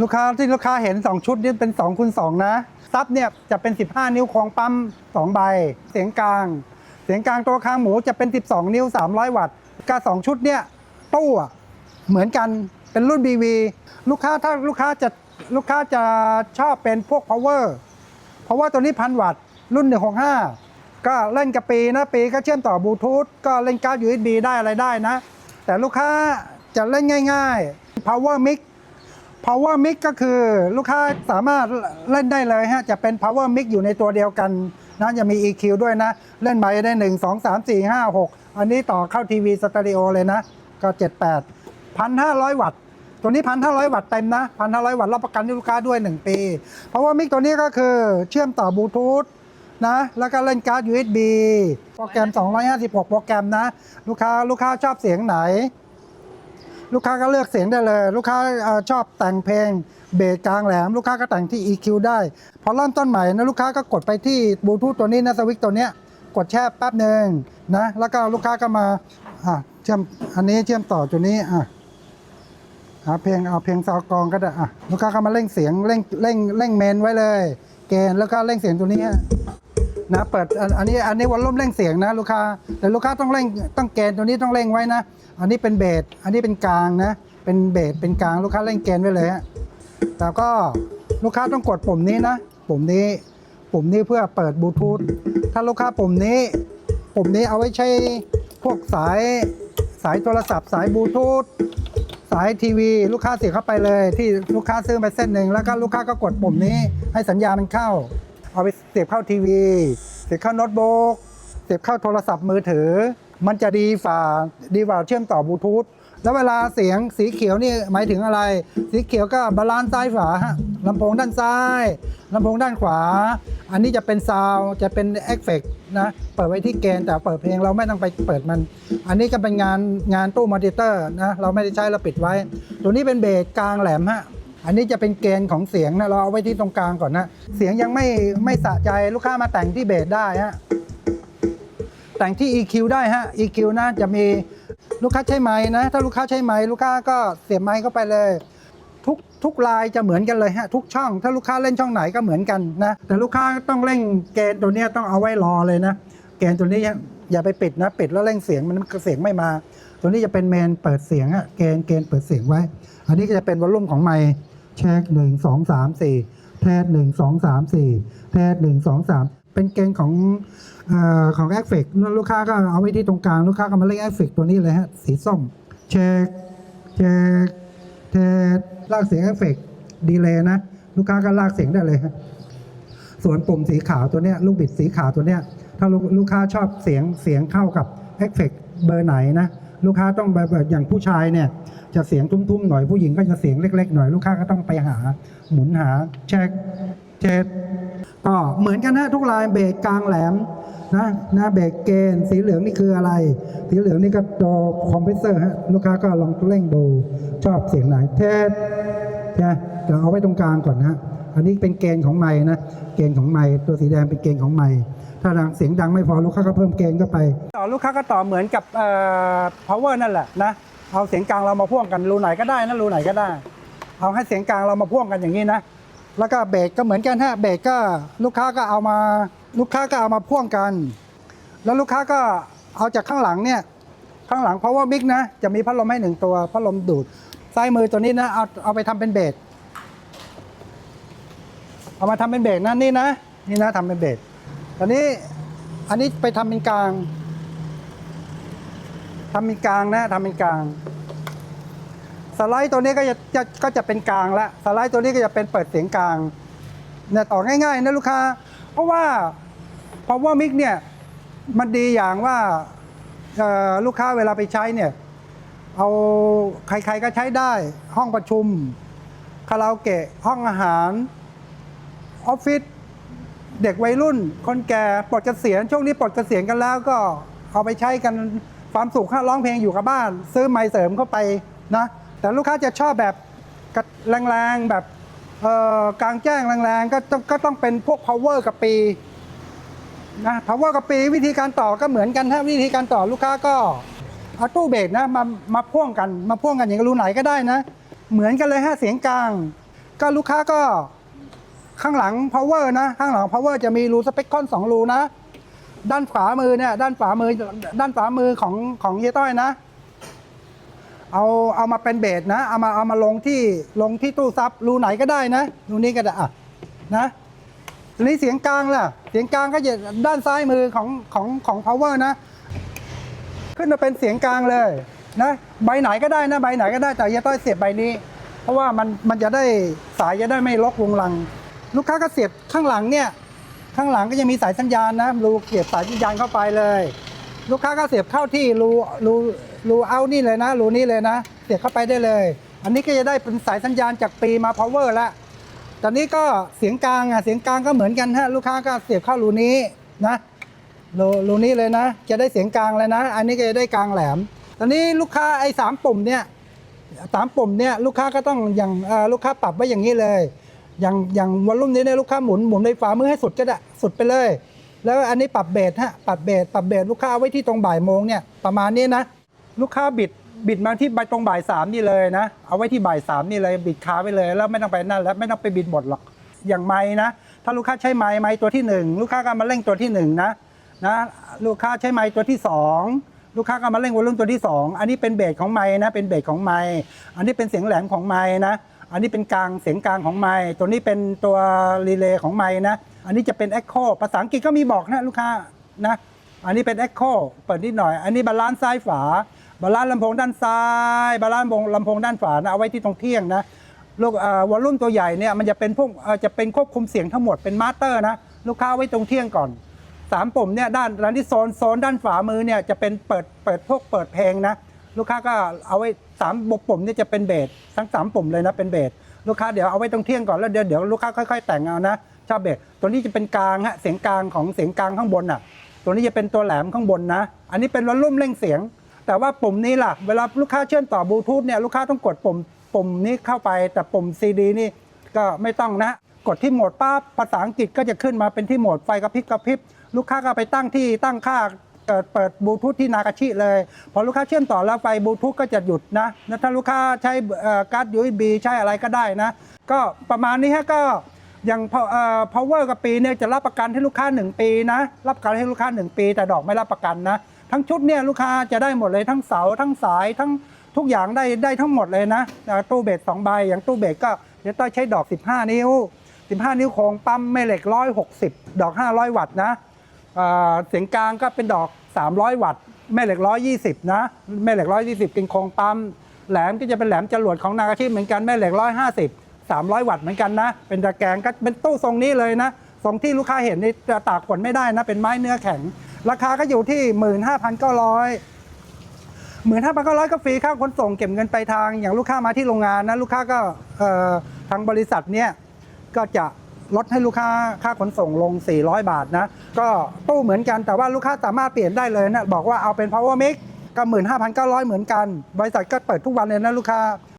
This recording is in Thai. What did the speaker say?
ลูกค้าที่ลูกค้าเห็น 2 ชุดนี่เป็น2คูณ2นะซับเนี่ยจะเป็น 15 นิ้วโครงปั๊ม2ใบ เสียงกลาง เสียงกลางตัวค้างหมูจะเป็น 12 นิ้ว 300 วัตต์กาสองชุดเนี่ยตู้เหมือนกันเป็นรุ่น BV ลูกค้าถ้าลูกค้าจะลูกค้าจะชอบเป็นพวก power เพราะว่าตัวนี้พันวัตต์รุ่น 165 ก็เล่นกับปีนะปีก็เชื่อมต่อบลูทูธก็เล่นการ์ด USB ได้อะไรได้นะ แต่ลูกค้าจะเล่นง่าย ๆ power mix power mix ก็คือลูกค้าสามารถเล่นได้เลยฮะจะเป็น power mix อยู่ในตัวเดียวกันนะจะมี EQ ด้วยนะ เล่นไมค์ได้ 1 2 3 4 5 6 อันนี้ต่อเข้าทีวีสเตอริโอเลยนะ ก็ 78 1,500 วัตต์ ตัวนี้ 1,500 วัตต์เต็มนะ 1,500 วัตต์รับประกันให้ลูกค้าด้วย 1 ปี เพราะว่ามิกตัวนี้ก็คือเชื่อมต่อบลูทูธนะ แล้วก็เล่นการ์ด USB โปรแกรม 256 โปรแกรมนะ ลูกค้าลูกค้าชอบเสียงไหน ลูกค้าก็เลือกเสียงได้เลย ลูกค้าอชอบแต่งเพลงเบสกลางแหลม ลูกค้าก็แต่งที่ EQ ได้ พอเริ่มต้นใหม่นะลูกค้าก็กดไปที่บลูทูธตัวนี้นะสวิตตัวเนี้ยกดแช่แป๊บหนึ่งนะแล้วก็ลูกค้าก็มาอะเชื่อมอันนี้เชื่อมต่อตัวนี้อะหาเพลงเอาเพลงซาวกองก็ได้อะลูกค้าก็มาเร่งเสียงเร่งเร่งเร่งเมนไว้เลย เกณฑ์แล้วก็เร่งเสียงตัวนี้ นะเปิดอันนี้อันนี้วอลลุ่มเร่งเสียงนะลูกค้าแต่ลูกค้าต้องเร่งต้องเกณฑ์ตัวนี้ต้องเร่งไว้นะ อันนี้เป็นเบสอันนี้เป็นกลางนะ เป็นเบสเป็นกลางลูกค้าเร่งเกณฑ์ไว้เลยฮะแต่ก็ลูกค้าต้องกดปุ่มนี้นะปุ่มนี้ปุ่มนี้เพื่อเปิดบลูทูธถ้าลูกค้าปุ่มนี้ปุ่มนี้เอาไว้ใช้พวกสายสายโทรศัพท์สายบลูทูธสายทีวี ลูกค้าเสียบเข้าไปเลย ที่ลูกค้าซื้อไปเส้นหนึ่งแล้วก็ลูกค้าก็กดปุ่มนี้ให้สัญญาณมันเข้า เอาไปเสียบเข้าทีวี เสียบเข้าโน้ตบุ๊กเสียบเข้าโทรศัพท์มือถือ มันจะดีฝ่าดีกว่าเชื่อมต่อบลูทูธแล้วเวลาเสียงสีเขียวนี่หมายถึงอะไร สีเขียวก็บาลานซ์ซ้ายฝาฮะลำโพงด้านซ้ายลำโพงด้านขวา อันนี้จะเป็นซาวจะเป็นเอฟเฟกต์นะเปิดไว้ที่เกณฑ์แต่เปิดเพลงเราไม่ต้องไปเปิดมัน อันนี้ก็เป็นงานงานตู้มอนิเตอร์นะเราไม่ได้ใช้เราปิดไว้ ตัวนี้เป็นเบสกลางแหลมฮะ อันนี้จะเป็นเกณฑ์ของเสียงนะเราเอาไว้ที่ตรงกลางก่อนนะ เสียงยังไม่ไม่สะใจลูกค้ามาแต่งที่เบสได้ฮะแต่งที่ EQ ได้ฮะ EQ นะจะมีลูกค้าใช้ไม้นะ ถ้าลูกค้าใช้ไม้ลูกค้าก็เสียบไม้เข้าไปเลย ทุกทุกลายจะเหมือนกันเลยฮะทุกช่อง ถ้าลูกค้าเล่นช่องไหนก็เหมือนกันนะ แต่ลูกค้าต้องเร่งเกณฑ์ตัวนี้ต้องเอาไว้รอเลยนะ เกณฑ์ตัวนี้อย่าไปปิดนะปิดแล้วเร่งเสียงมันเสียงไม่มา ตัวนี้จะเป็นเมนเปิดเสียงอะเกณฑ์เกณฑ์เปิดเสียงไว้ อันนี้ก็จะเป็นวอลลุ่มของไมค์ เช็คหนึ่งสองสามสี่เทสหนึ่งสองสามสี่เทสหนึ่งสองสามเป็นเกณฑ์ของอของแอฟเฟกลูกค้าก็เอาไว้ที่ตรงกลางลูกค้าก็มาเล่นแอฟเฟกตัวนี้เลยฮะ สีส้ม เช็คเช็คเทสลากเสียงเอฟเฟกดีเลยนะ ลูกค้าก็ลากเสียงได้เลยฮะส่วนปุ่มสีขาวตัวเนี้ยลูกบิดสีขาวตัวเนี้ยถ้าลูกลูกค้าชอบเสียงเสียงเข้ากับเอฟเฟกเบอร์ไหนนะ ลูกค้าต้องแบบอย่างผู้ชายเนี่ยจะเสียงทุ้มๆหน่อยผู้หญิงก็จะเสียงเล็ก ๆ หน่อยลูกค้าก็ต้องไปหาหมุนหาเช็คเช็คก็เหมือนกันนะทุกลายเบรกกลางแหลมนะนะเบรกเกนสีเหลืองนี่คืออะไร สีเหลืองนี่ก็ดอคอมเพรสเซอร์ฮะลูกค้าก็ลองเร่งดูชอบเสียงไหนเทสนะเดี๋ยวเอาไว้ตรงกลางก่อนนะอันนี้เป็นเกณฑ์ของไม้นะเกณฑ์ของไม้ตัวสีแดงเป็นเกณฑ์ของไม้ ถ้าดังเสียงดังไม่พอลูกค้าก็เพิ่มเกณฑ์เข้าไป ต่อลูกค้าก็ต่อเหมือนกับเอ่อ power นั่นแหละนะเอาเสียงกลางเรามาพ่วงกันรูไหนก็ได้นะรูไหนก็ได้ เอาให้เสียงกลางเรามาพ่วงกันอย่างนี้นะแล้วก็เบสก็เหมือนกันฮะเบสก็ลูกค้าก็เอามาลูกค้าก็เอามาพ่วงกัน แล้วลูกค้าก็เอาจากข้างหลังเนี่ยข้างหลัง power mic นะจะมีพัดลมให้หนึ่งตัวพัดลมดูดซ้ายมือตัวนี้นะเอาเอาไปทำเป็นเบสเอามาทำเป็นเบสนะนี่นะนี่นะทำเป็นเบส ตอนนี้อันนี้ไปทำเป็นกลางทำเป็นกลางนะทำเป็นกลาง สไลด์ตัวนี้ก็จะจะก็จะเป็นกลางละสไลด์ตัวนี้ก็จะเป็นเปิดเสียงกลางเนี่ยต่อง่ายๆนะลูกค้า เพราะว่า power mic เนี่ย มันดีอย่างว่าลูกค้าเวลาไปใช้เนี่ย เอาใครๆก็ใช้ได้ ห้องประชุม คาราโอเกะ ห้องอาหาร ออฟฟิศ เด็กวัยรุ่น คนแก่ปลดเกษียณช่วงนี้ปลดเกษียณกันแล้วก็เอาไปใช้กันความสุขร้องเพลงอยู่กับบ้าน ซื้อไม้เสริมเข้าไปนะแต่ลูกค้าจะชอบแบบแรงๆแบบกลางแจ้งแรงๆก็ต้องก็ต้องเป็นพวก power กับปีนะ power กับปีวิธีการต่อก็เหมือนกันถ้าวิธีการต่อลูกค้าก็เอาตู้เบสนะมามาพ่วงกันมาพ่วงกันอย่างรูไหนก็ได้นะ เหมือนกันเลยฮะเสียงกลาง ก็ลูกค้าก็ ข้างหลัง power นะ ข้างหลัง power จะมีรูสเปคคอนสองรูนะ ด้านขวามือเนี่ย ด้านขวามือ ด้านขวามือของของเฮียต้อยนะ เอาเอามาเป็นเบสนะ เอามาเอามาลงที่ลงที่ตู้ซับรูไหนก็ได้นะ รูนี้ก็ได้อะนะทีนี้เสียงกลางล่ะ เสียงกลางก็จะด้านซ้ายมือของของของ power นะ ขึ้นมาเป็นเสียงกลางเลยนะใบไหนก็ได้นะใบไหนก็ได้แต่อย่าต้อยเสียบใบนี้ เพราะว่ามันมันจะได้สายจะได้ไม่ลกวงลัง ลูกค้าก็เสียบข้างหลังเนี่ยข้างหลังก็ยังมีสายสัญญาณนะรูเสียบสายสัญญาณเข้าไปเลย ลูกค้าก็เสียบเข้าที่รูรูรูเอานี่เลยนะรูนี้เลยนะ เสียบเข้าไปได้เลย อันนี้ก็จะได้เป็นสายสัญญาณจากปีมา power แล้วตอนนี้ก็เสียงกลางอะเสียงกลางก็เหมือนกันฮะลูกค้าก็เสียบเข้ารูนี้นะรูรูนี้เลยนะ จะได้เสียงกลางเลยนะ อันนี้ก็จะได้กลางแหลม ตอนนี้ลูกค้าไอ้สามปุ่มเนี่ยสามปุ่มเนี่ยลูกค้าก็ต้องอย่างลูกค้าปรับไว้อย่างนี้เลย อย่างอย่างวอลลุ่มนี้เนี่ยลูกค้าหมุนหมุนในฝ่ามือให้สุดก็ได้สุดไปเลย แล้วอันนี้ปรับเบสฮะปรับเบสปรับเบสลูกค้าเอาไว้ที่ตรงบ่ายโมงเนี่ยประมาณนี้นะ ลูกค้าบิดบิดมาที่ใบตรงบ่ายสามนี่เลยนะ เอาไว้ที่บ่ายสามนี่เลยบิดค้าไว้เลย แล้วไม่ต้องไปนั่นแล้วไม่ต้องไปบิดหมดหรอกอย่างไม้นะถ้าลูกค้าใช้ไม้ไม้ตัวที่หนึ่งลูกค้าก็มาเร่งตัวที่หนึ่งนะนะลูกค้าใช้ไม้ตัวที่สองลูกค้าก็มาเร่งวอลลุ่มตัวที่สองอันนี้เป็นเบสของไม้นะเป็นเบสของไม้อันนี้เป็นเสียงแหลมของไม้นะ อันนี้เป็นกลางเสียงกลางของไม้ตัวนี้เป็นตัวรีเลย์ของไม้นะ อันนี้จะเป็น Echo ภาษาอังกฤษก็มีบอกนะลูกค้านะ อันนี้เป็น Echo เปิดนิดหน่อย อันนี้บาลานซ์ซ้ายฝา บาลานซ์ลำโพงด้านซ้าย บาลานซ์ลำโพงด้านฝานะเอาไว้ที่ตรงเที่ยงนะลูกเอ่อวอลลุ่มตัวใหญ่เนี่ยมันจะเป็นพวกเอ่อจะเป็นควบคุมเสียงทั้งหมดเป็นมาสเตอร์นะลูกค้าไว้ตรงเที่ยงก่อนสามปุ่มเนี่ยด้านด้านที่โซนโซนด้านฝามือเนี่ยจะเป็นเปิดเปิดพวกเปิดเพลงนะ ลูกค้าก็เอาไว้สามปุ่มนี่จะเป็นเบสทั้งสามปุ่มเลยนะเป็นเบสลูกค้าเดี๋ยวเอาไว้ตรงเที่ยงก่อนแล้วเดี๋ยวเดี๋ยวลูกค้าค่อยๆ แต่งเอานะชอบเบสตัวนี้จะเป็นกลางฮะเสียงกลางของเสียงกลางข้างบนอะ ตัวนี้จะเป็นตัวแหลมข้างบนนะ อันนี้เป็นวอลลุ่มเร่งเสียง แต่ว่าปุ่มนี้ล่ะเวลาลูกค้าเชื่อมต่อบลูทูธเนี่ยลูกค้าต้องกดปุ่มปุ่มนี้เข้าไปแต่ปุ่ม CD นี่ก็ไม่ต้องนะกดที่โหมดปั๊บภาษาอังกฤษก็จะขึ้นมาเป็นที่โหมดไฟกระพริบกระพริบลูกค้าก็ไปตั้งที่ตั้งค่า เอ่อเปิดบลูทูธที่นากาชิเลย พอลูกค้าเชื่อมต่อแล้วไฟบลูทูธก็จะหยุดนะแล้วถ้าลูกค้าใช้การ์ด USB ใช้อะไรก็ได้นะ ก็ประมาณนี้ฮะก็อย่างพอเอ่อ power กับปีเนี่ยจะรับประกันให้ลูกค้า 1 ปีนะ รับประกันให้ลูกค้า 1 ปี แต่ดอกไม่รับประกันนะ ทั้งชุดเนี่ยลูกค้าจะได้หมดเลยทั้งเสาทั้งสายทั้งทุกอย่างได้ได้ทั้งหมดเลยนะตู้เบส2ใบอย่างตู้เบสก็จะต้องใช้ดอก 15 นิ้ว 15 นิ้วโครงปั๊มแม่เหล็ก 160 ดอก 500 วัตต์นะ เสียงกลางก็เป็นดอก 300 วัตต์ แม่เหล็ก 120 นะ แม่เหล็ก 120 เป็นโครงปั๊ม แหลมก็จะเป็นแหลมจรวดของนากาชิเหมือนกันแม่เหล็ก 150 300 วัตต์เหมือนกันนะ เป็นตะแกรงก็เป็นตู้ทรงนี้เลยนะทรงที่ลูกค้าเห็นนี่จะตากฝนไม่ได้นะ เป็นไม้เนื้อแข็ง ราคาก็อยู่ที่ 15,900หมื่นห้าพันเก้าร้อยก็ฟรีค่าขนส่งเก็บเงินไปลายทางอย่างลูกค้ามาที่โรงงานนะลูกค้าก็ทางบริษัทเนี่ยก็จะ ลดให้ลูกค้าค่าขนส่งลง 400 บาทนะ ก็ตู้เหมือนกันแต่ว่าลูกค้าสามารถเปลี่ยนได้เลยนะ บอกว่าเอาเป็น power mix ก็ 15,900 เหมือนกัน บริษัทก็เปิดทุกวันเลยนะลูกค้า